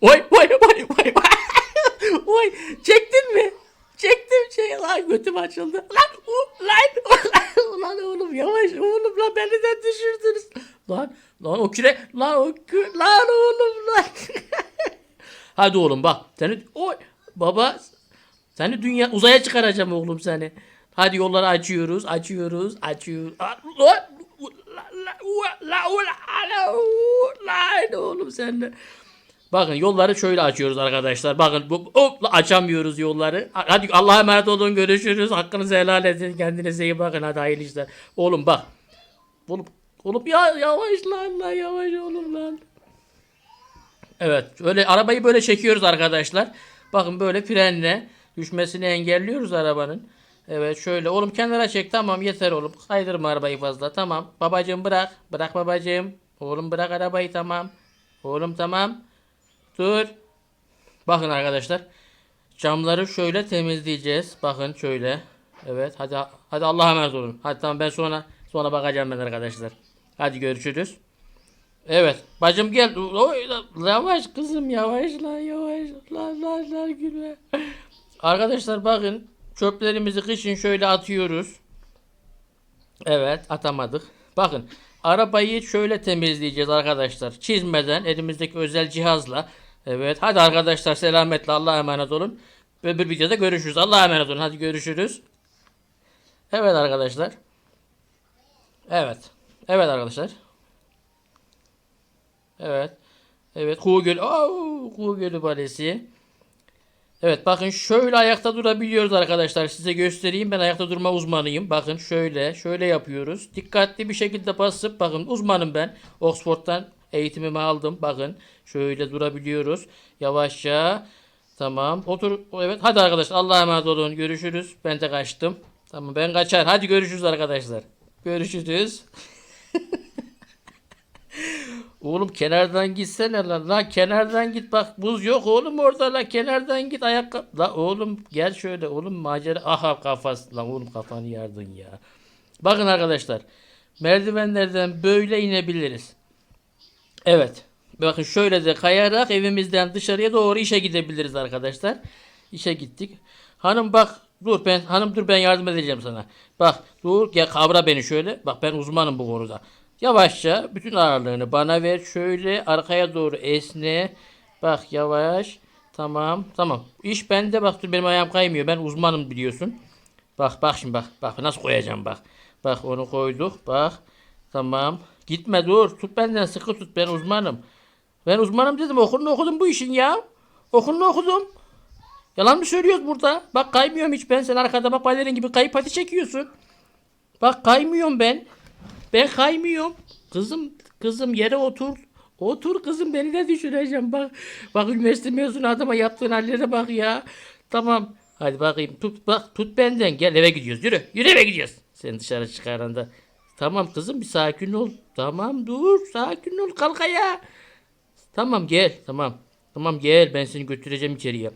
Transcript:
Oy oy oy oy. Oy çektin mi? Çektim şey lan götüm açıldı. Lan u, lan lan oğlum yavaş oğlum lan beni de düşürdünüz. Lan lan o küre lan o kü, lan oğlum lan. Hadi oğlum bak seni oy baba seni dünya uzaya çıkaracağım oğlum seni. Hadi yolları açıyoruz, açıyoruz, açıyoruz. La oğlum sen de. Bakın yolları şöyle açıyoruz arkadaşlar. Bakın bu hop açamıyoruz yolları. Hadi Allah'a emanet olun görüşürüz. Hakkınızı helal edin. Kendinize iyi bakın. Hadi hayırlı işler. Oğlum bak. Oğlum, oğlum ya yavaş lan lan yavaş oğlum lan. Evet. Öyle arabayı böyle çekiyoruz arkadaşlar. Bakın böyle frenle düşmesini engelliyoruz arabanın. Evet şöyle oğlum kenara çek tamam yeter oğlum kaydırma arabayı fazla tamam babacığım bırak bırak babacığım oğlum bırak arabayı tamam oğlum tamam dur bakın arkadaşlar camları şöyle temizleyeceğiz bakın şöyle evet hadi hadi Allah'a emanet olun hadi tamam ben sonra sonra bakacağım ben arkadaşlar hadi görüşürüz Evet. Bacım gel. Yavaş kızım yavaş lan yavaş. Lan lan lan gülme. Arkadaşlar bakın çöplerimizi kışın şöyle atıyoruz. Evet atamadık. Bakın arabayı şöyle temizleyeceğiz arkadaşlar. Çizmeden elimizdeki özel cihazla. Evet hadi arkadaşlar selametle Allah'a emanet olun. Öbür videoda görüşürüz. Allah'a emanet olun. Hadi görüşürüz. Evet arkadaşlar. Evet. Evet arkadaşlar. Evet. Evet. Kuğu Gölü. Oo, Kuğu Balesi. Evet bakın şöyle ayakta durabiliyoruz arkadaşlar. Size göstereyim. Ben ayakta durma uzmanıyım. Bakın şöyle. Şöyle yapıyoruz. Dikkatli bir şekilde basıp bakın uzmanım ben. Oxford'dan eğitimimi aldım. Bakın şöyle durabiliyoruz. Yavaşça. Tamam. Otur. Evet. Hadi arkadaşlar. Allah'a emanet olun. Görüşürüz. Ben de kaçtım. Tamam ben kaçar. Hadi görüşürüz arkadaşlar. Görüşürüz. Oğlum kenardan gitsene lan. Lan kenardan git bak buz yok oğlum orada lan kenardan git ayakkabı. La oğlum gel şöyle oğlum macera. Aha kafası. Lan oğlum kafanı yardın ya. Bakın arkadaşlar. Merdivenlerden böyle inebiliriz. Evet. Bakın şöyle de kayarak evimizden dışarıya doğru işe gidebiliriz arkadaşlar. İşe gittik. Hanım bak dur ben hanım dur ben yardım edeceğim sana. Bak dur gel kavra beni şöyle. Bak ben uzmanım bu konuda. Yavaşça bütün ağırlığını bana ver. Şöyle arkaya doğru esne. Bak yavaş. Tamam. Tamam. İş bende bak dur benim ayağım kaymıyor. Ben uzmanım biliyorsun. Bak bak şimdi bak. Bak nasıl koyacağım bak. Bak onu koyduk. Bak. Tamam. Gitme dur. Tut benden sıkı tut. Ben uzmanım. Ben uzmanım dedim. Okulunu okudum bu işin ya. Okulunu okudum. Yalan mı söylüyoruz burada? Bak kaymıyorum hiç ben. Sen arkada bak balerin gibi kayıp pati çekiyorsun. Bak kaymıyorum ben. Ben kaymıyorum. Kızım kızım yere otur. Otur kızım beni de düşüreceğim bak. Bak üniversite mezunu adama yaptığın hallere bak ya. Tamam. Hadi bakayım tut bak tut benden gel eve gidiyoruz yürü. Yürü eve gidiyoruz. Seni dışarı çıkaranda. Tamam kızım bir sakin ol. Tamam dur sakin ol kalk ayağa. Tamam gel tamam. Tamam gel ben seni götüreceğim içeriye.